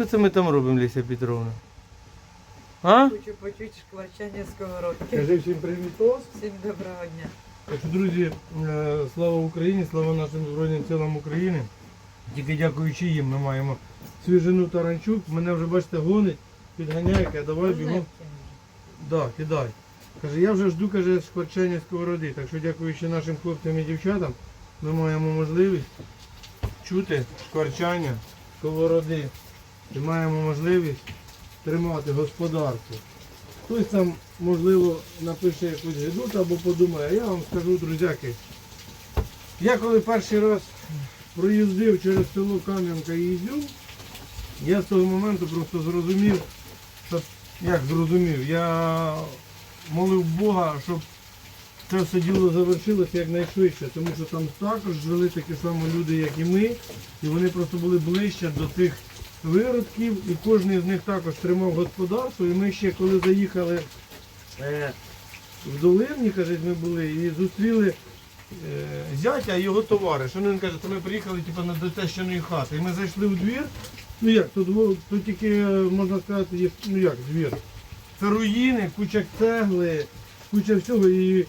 що це ми там робимо, Ліся Петровна? А? Хочу почути шкварчання сковородки. Кажи всім привітос. Всім доброго дня. Так що, друзі, е, слава Україні, слава нашим Збройним силам України. Тільки дякуючи їм ми маємо свіжину таранчук. Мене вже бачите гонить, підганяє, каже, давай бігом. Да, кидай. Каже, я вже жду, каже, шкварчання сковороди. Так що дякуючи нашим хлопцям і дівчатам, ми маємо можливість чути шкварчання сковороди. І маємо можливість тримати господарство. Хтось там, можливо, напише якусь гидоту або подумає, а я вам скажу, друзяки. Я коли перший раз проїздив через село Кам'янка і Ізюм, я з того моменту просто зрозумів, що як зрозумів, я молив Бога, щоб це все діло завершилося якнайшвидше, тому що там також жили такі самі люди, як і ми, і вони просто були ближче до тих виродків, і кожен з них також тримав господарство. І ми ще коли заїхали е, в долині, кажуть, ми були, і зустріли е, зятя і його товариш. Він каже, то ми приїхали типу, на до тещаної хати. І ми зайшли в двір. Ну як, тут, тут тільки, е, можна сказати, є, ну як, двір. Це руїни, куча цегли, куча всього. І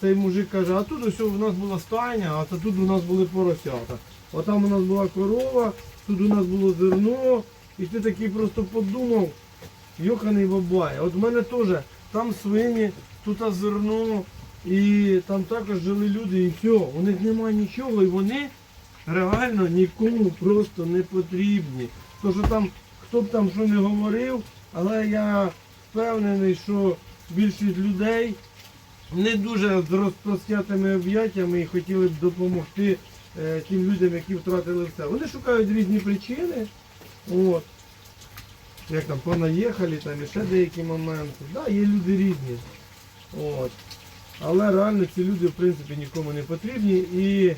цей мужик каже, а тут ось у нас була стайня, а тут у нас були поросята. Отам у нас була корова, тут у нас було зерно. І ти такий просто подумав, йоханий бабай. От в мене теж там свині, тут зерно, і там також жили люди, і все. У них немає нічого, і вони реально нікому просто не потрібні. То, що там, хто б там що не говорив, але я впевнений, що більшість людей не дуже з розпростятими об'яттями і хотіли б допомогти тим людям, які втратили все. Вони шукають різні причини. От. Як там понаїхали, там і ще деякі моменти. Да, є люди різні. От. Але реально ці люди в принципі нікому не потрібні. І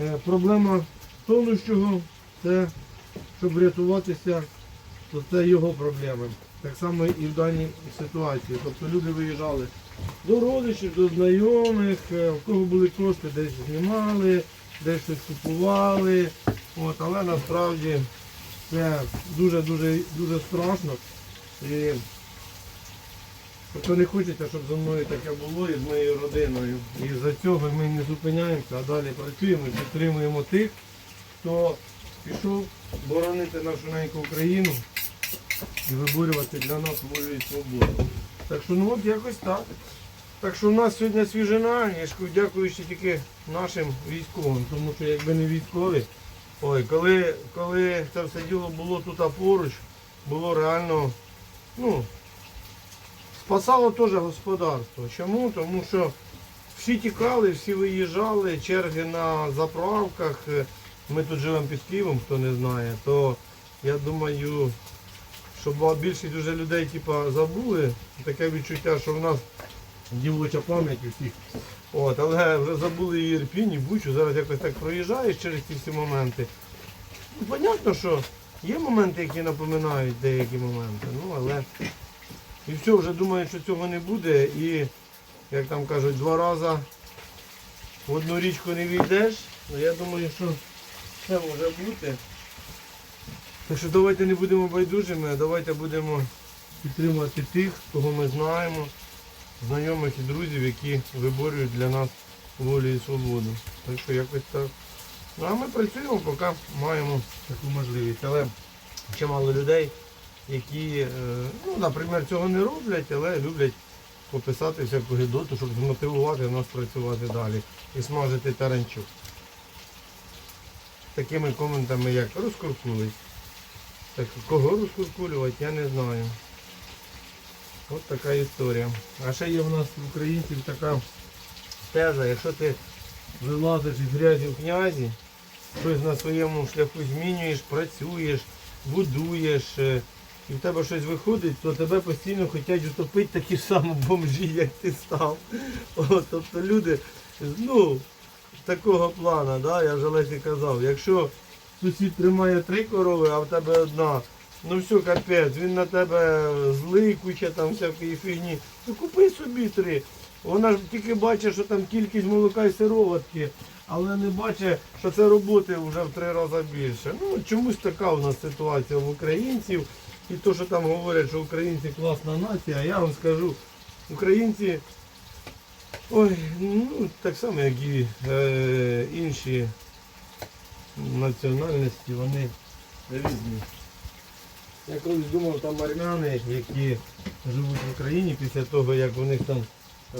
е, проблема тонущого це щоб врятуватися, то це його проблеми. Так само і в даній ситуації. Тобто люди виїжджали до родичів, до знайомих, е, в кого були кошти, десь знімали, десь щось купували. От, але насправді це дуже-дуже дуже страшно. І тобто не хочеться, щоб зі мною таке було і з моєю родиною. І за цього ми не зупиняємося, а далі працюємо, підтримуємо тих, хто пішов боронити нашу неньку Україну і виборювати для нас волю і свободу. Так що ну от якось так. Так що у нас сьогодні свіжина, я ж дякуючи тільки нашим військовим, тому що якби не військові, ой, коли, коли це все діло було тут поруч, було реально, ну, спасало теж господарство. Чому? Тому що всі тікали, всі виїжджали, черги на заправках. Ми тут живемо під Києвом, хто не знає, то я думаю, що більшість вже людей типа, забули. Таке відчуття, що в нас дівоча пам'ять у всіх. От, але вже забули і Ірпінь, і Бучу, зараз якось так проїжджаєш через ці всі моменти. Ну, понятно, що є моменти, які напоминають деякі моменти, ну але і все, вже думаю, що цього не буде. І, як там кажуть, два рази в одну річку не війдеш. Ну я думаю, що це може бути. Так що давайте не будемо байдужими, а давайте будемо підтримувати тих, кого ми знаємо, знайомих і друзів, які виборюють для нас волю і свободу. Так що якось так. Ну а ми працюємо, поки маємо таку можливість. Але чимало людей, які, е, ну, наприклад, цього не роблять, але люблять пописати всяку гидоту, щоб змотивувати нас працювати далі і смажити таранчук. Такими коментами, як розкуркулись. Так кого розкуркулювати, я не знаю. От така історія. А ще є в нас в українців така теза, якщо ти вилазиш із грязі в князі, щось на своєму шляху змінюєш, працюєш, будуєш, е, і в тебе щось виходить, то тебе постійно хочуть утопити такі ж самі бомжі, як ти став. От, тобто люди, ну, такого плана, да, я вже Лесі казав, якщо сусід тримає три корови, а в тебе одна, ну все, капець, він на тебе злий, куча там всякої фігні, то купи собі три. Вона ж тільки бачить, що там кількість молока і сироватки, але не бачить, що це роботи вже в три рази більше. Ну чомусь така у нас ситуація в українців. І то, що там говорять, що українці класна нація, я вам скажу, українці, ой, ну так само, як і е, інші національності, вони різні. Я колись думав, там армяни, які живуть в Україні після того, як у них там е,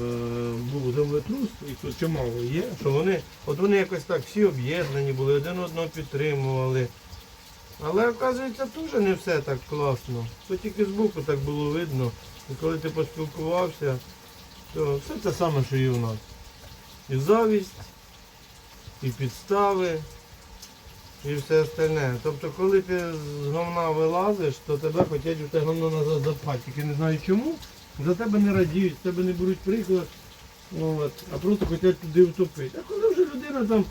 був землетрус, і тут чимало є, що вони, от вони якось так всі об'єднані були, один одного підтримували. Але оказується теж не все так класно. То тільки збоку так було видно. І коли ти поспілкувався, то все те саме, що і у нас. І завість, і підстави, і все остальне. Тобто, коли ти з говна вилазиш, то тебе хочуть у те говно назад запхати. Тільки не знаю чому. За тебе не радіють, тебе не беруть приклад, ну, от, а просто хочуть туди втопити. А коли вже людина там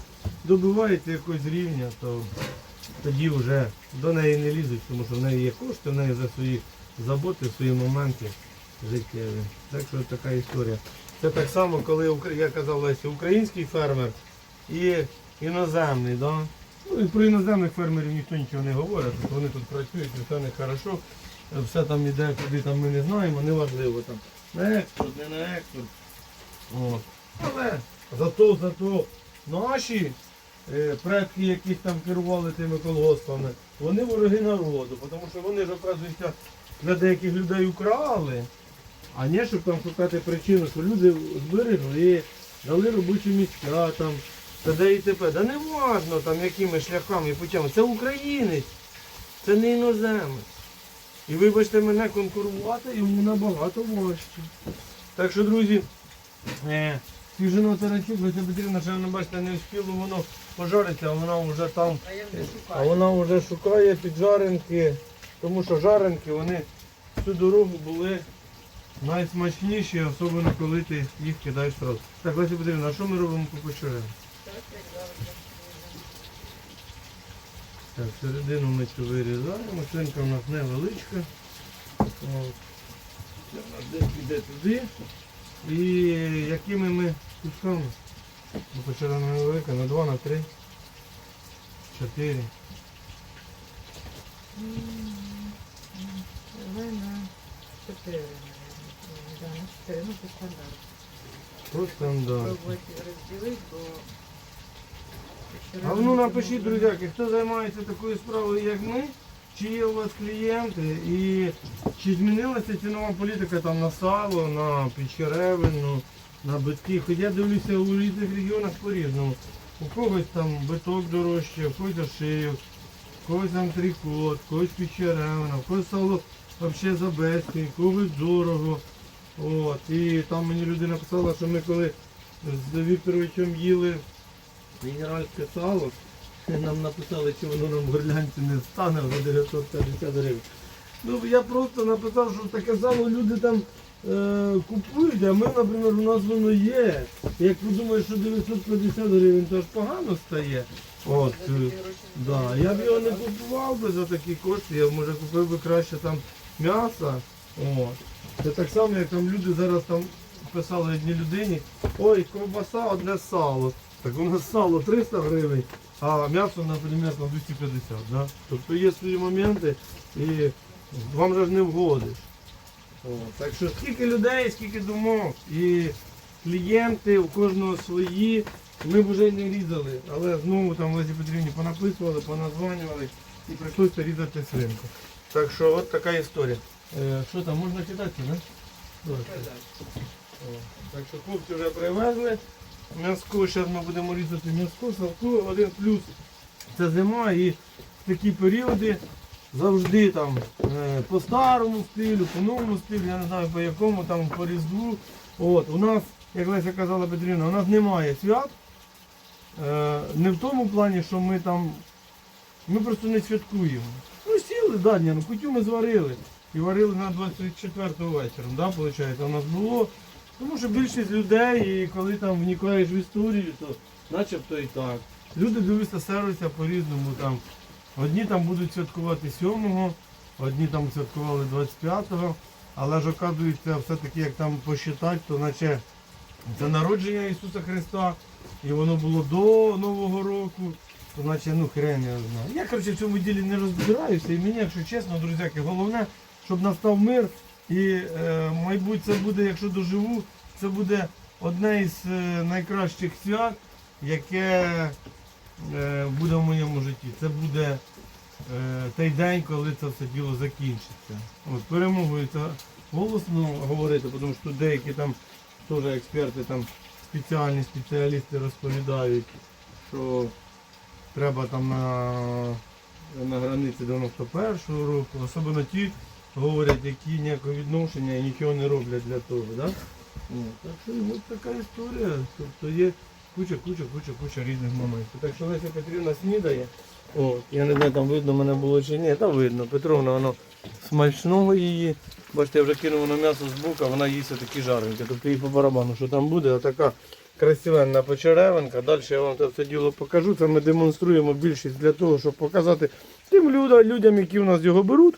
добивається якогось рівня, то тоді вже до неї не лізуть, тому що в неї є кошти, в неї вже свої заботи, свої моменти життєві. Так що така історія. Це так само, коли я казав Лесі, український фермер і іноземний. Да? Ну, про іноземних фермерів ніхто нічого не говорить, от вони тут працюють, все не хорошо, все там іде, куди там ми не знаємо, неважливо там. На експорт, не на експорт. От. Але зато, зато наші е, предки, які там керували тими колгоспами, вони вороги народу, тому що вони ж, оказується, для деяких людей украли, а не щоб там шукати причину, що люди зберегли, дали робочі місця там, т.д. і т.п. Да не важно там якими шляхами і путями. Це українець, це не іноземець. І вибачте мене, конкурувати йому набагато важче. Так що, друзі, е, свіжину таранчук, Леся Петрівна, ще не бачите, не встигlo воно пожариться, а вона вже там, А не а вона вже шукає піджаренки, тому що жаренки вони всю дорогу були найсмачніші, особливо коли ти їх кидаєш одразу. Так, Леся Петрівна, а що ми робимо по почерем? Так, середину ми цю вирізаємо, свинка у нас невеличка. Це у нас десь піде туди. І якими ми кусками? Ну, почала невелика, на 2, на 3, 4. Давай на 4, наверное. Да, на 4, ну це стандарт. По стандарту. Пробуйте розділити, бо... А ну напишіть, друзяки, хто займається такою справою, як ми, чи є у вас клієнти, і чи змінилася цінова політика там на сало, на печеревину, на битки. Хоч я дивлюся у різних регіонах по-різному. У когось там биток дорожче, у когось ошийок, у когось там трикот, у когось печеревина, у когось сало взагалі за безцінь, у когось дорого. От. І там мені людина писала, що ми коли з Вікторовичем їли Мінеральське сало. Нам написали, чи воно нам в горлянці не стане за 950 гривень. Ну я просто написав, що таке сало люди там е, купують, а ми, наприклад, у нас воно є. Як ви думаєте, що 950 гривень, то ж погано стає. От, е, да. Я б його не купував би за такі кошти, я може купив би краще там м'ясо. Це так само, як там люди зараз там писали одній людині, ой, ковбаса, одне сало. Так у нас сало 300 гривень, а м'ясо, наприклад, на 250. Да? Тобто є свої моменти і вам же ж не вгодиш. О, так що скільки людей, скільки думок і клієнти, у кожного свої. Ми б вже не різали, але знову там Лесі Петрівні понаписували, поназванювали і прийшлося різати свинку. Так що от така історія. Е, що там, можна не? Добре. Так що хлопці вже привезли. М'язко, зараз ми будемо різати м'язко, салку. Один плюс це зима і в такі періоди завжди там е, по старому стилю, по новому стилю, я не знаю по якому, там по різдву. От, у нас, як Леся казала Петрівна, у нас немає свят. Е, не в тому плані, що ми там. Ми просто не святкуємо. Ну сіли, да, ну кутю ми зварили. І варили на 24 вечором, да, виходить, у нас було. Тому що більшість людей, і коли там вникаєш в історію, то начебто і так. Люди дивляться, сервіся по-різному. Там. Одні там будуть святкувати 7-го, одні там святкували 25-го, але ж оказується, все-таки як там посчитати, то наче це народження Ісуса Христа, і воно було до Нового року, то наче ну хрен я знаю. Я коротше в цьому ділі не розбираюся, і мені, якщо чесно, друзяки, головне, щоб настав мир. І, е, мабуть, це буде, якщо доживу, це буде одне із е, найкращих свят, яке е, буде в моєму житті. Це буде е, той день, коли це все діло закінчиться. От, перемогою це голосно говорити, тому що деякі там теж експерти, там спеціальні спеціалісти розповідають, що треба там на, на границі 91-го року, особливо ті говорять, які ніякого відношення і нічого не роблять для того. Да? Так що ну, така історія. Тобто є куча, куча, куча, куча різних моментів. Так що Леся Петрівна снідає. От, я не знаю, там видно мене було чи ні, там видно. Петровна, воно смачного її. Бачите, я вже кинув на м'ясо з боку, вона їсть такі жаренькі. Тобто їй по барабану, що там буде, така красивенна почеревинка. Далі я вам це все діло покажу. Це ми демонструємо більшість для того, щоб показати тим людям які в нас його беруть.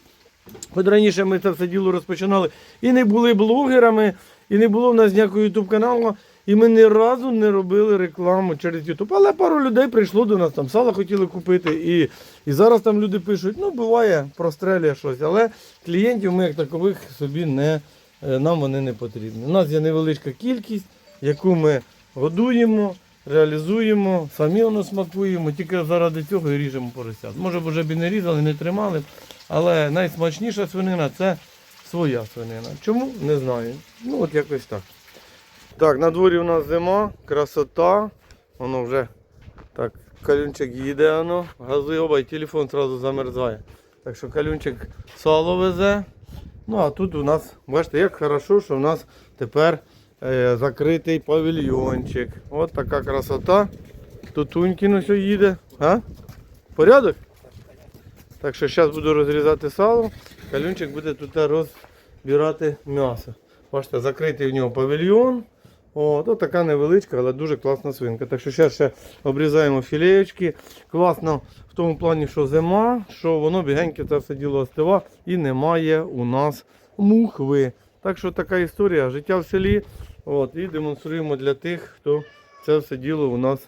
От раніше ми це все діло розпочинали і не були блогерами, і не було в нас ніякого ютуб каналу. І ми ні разу не робили рекламу через Ютуб. Але пару людей прийшло до нас, там сало хотіли купити. І, і зараз там люди пишуть, ну буває, прострелює щось. Але клієнтів ми як такових собі не, е, нам вони не потрібні. У нас є невеличка кількість, яку ми годуємо, реалізуємо, самі воно смакуємо, тільки заради цього і ріжемо поросят. Може б вже б і не різали, не тримали, але найсмачніша свинина це своя свинина. Чому? Не знаю. Ну от якось так. Так, на дворі у нас зима, красота. Воно вже так, калюнчик їде, воно, газує оба і телефон одразу замерзає. Так що калюнчик сало везе. Ну а тут у нас, бачите, як хорошо, що у нас тепер е, закритий павільйончик. От така красота. Тутунькін ось їде. А? Порядок? Так що зараз буду розрізати сало, калюнчик буде тут розбирати м'ясо. Бачите, закритий в нього павільйон. О, то така невеличка, але дуже класна свинка. Так що зараз ще обрізаємо філеєчки. Класно в тому плані, що зима, що воно бігеньке це все діло остива і немає у нас мухви. Так що така історія, життя в селі. От, і демонструємо для тих, хто це все діло у нас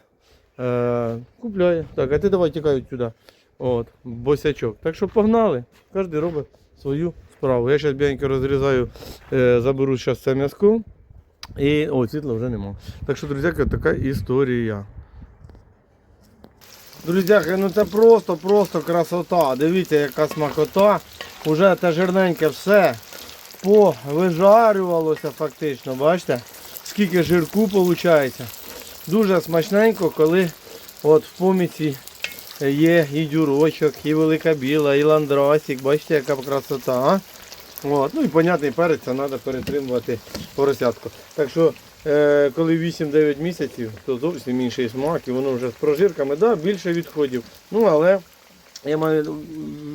е, купляє. Так, а ти давай тікай сюди. От, босячок. Так що погнали. Кожен робить свою справу. Я зараз бігенько розрізаю, е, заберу зараз це м'язко. І о, світла вже нема. Так що, друзяки, така історія. Друзяки, ну це просто, просто красота. Дивіться, яка смакота. Уже те жирненьке все повижарювалося фактично. Бачите? Скільки жирку виходить. Дуже смачненько, коли от в поміці є і дюрочок, і велика біла, і ландросик. Бачите, яка красота. От. Ну і понятний перець, це треба перетримувати поросятку. Так що, е, коли 8-9 місяців, то зовсім інший смак, і воно вже з прожирками, да, більше відходів. Ну, але я маю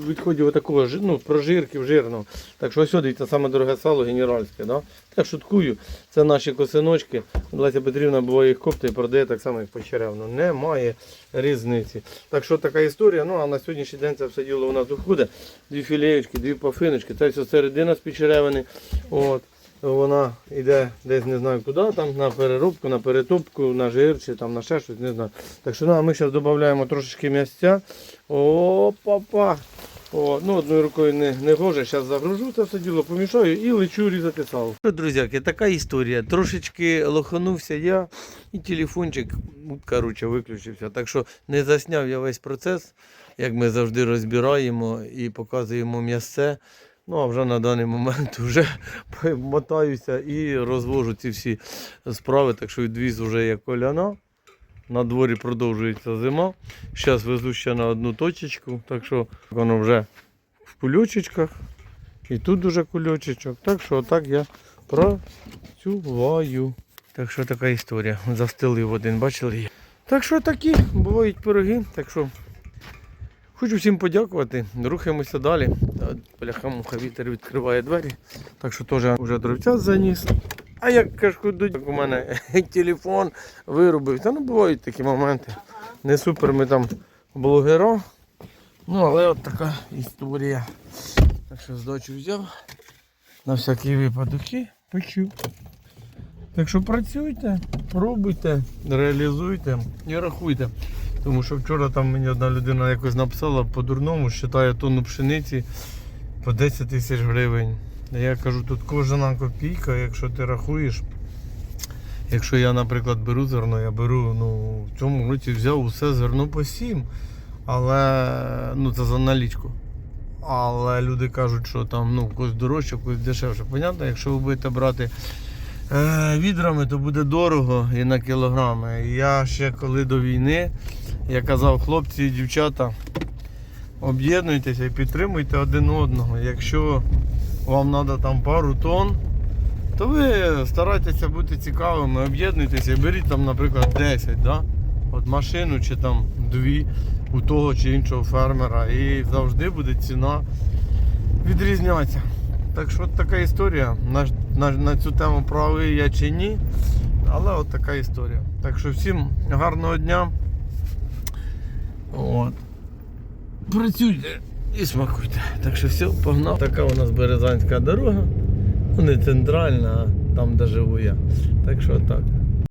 відходів такого ну, прожирків жирного. Так що ось дивіться, саме дороге сало генеральське. Да? Так шуткую, це наші косиночки. Леся Петрівна буває їх коптує продає так само, як почеревно. Немає різниці. Так що така історія. Ну а на сьогоднішній день це все діло у нас уходить. Дві філеєчки, дві пафиночки. Це все середина з печеревини. От. Вона йде десь не знаю куди, там на переробку, на перетопку, на жир чи там на ще щось, не знаю. Так що ну, а ми зараз додаємо трошечки м'ясця. О-па-па. О, ну, одною рукою не, не гоже, зараз загружу це все діло, помішаю і лечу різати сало. Що, друзяки, така історія. Трошечки лоханувся я і телефончик, ну, коротше, виключився. Так що не засняв я весь процес, як ми завжди розбираємо і показуємо м'ясце. Ну, а вже на даний момент вже мотаюся і розвожу ці всі справи, так що відвіз вже як коляна. На дворі продовжується зима. Зараз везу ще на одну точечку, так що воно вже в кульочечках. І тут дуже кульочечок. Так що отак я працюваю. Так що така історія. Застелив один, бачили? Так що такі бувають пироги. Так що хочу всім подякувати. Рухаємося далі. Бляха муха вітер відкриває двері. Так що теж вже дровця заніс. А як кажуть, у мене телефон вирубив. Та ну бувають такі моменти. Не супер ми там блогера. Ну, але от така історія. Так що здачу взяв. На всякий випадок і почув. Так що працюйте, пробуйте, реалізуйте і рахуйте. Тому що вчора там мені одна людина якось написала по-дурному, вважає тонну пшениці по 10 тисяч гривень. Я кажу, тут кожна копійка, якщо ти рахуєш. Якщо я, наприклад, беру зерно, я беру, ну, в цьому році взяв усе зерно по 7. Але ну, це за налічку. Але люди кажуть, що там ну, когось дорожче, когось дешевше. Понятно, якщо ви будете брати відрами, то буде дорого і на кілограми. Я ще коли до війни, я казав, хлопці і дівчата, об'єднуйтеся і підтримуйте один одного. Якщо вам треба там пару тонн, то ви старайтеся бути цікавими, об'єднуйтеся і беріть там, наприклад, 10, да? От машину чи там дві у того чи іншого фермера. І завжди буде ціна відрізнятися. Так що от така історія. На, на, на цю тему правий я чи ні. Але от така історія. Так що всім гарного дня. От. Працюйте і смакуйте. Так що все, погнав. Така у нас березанська дорога. Ну не центральна, а там де живу я. Так що так.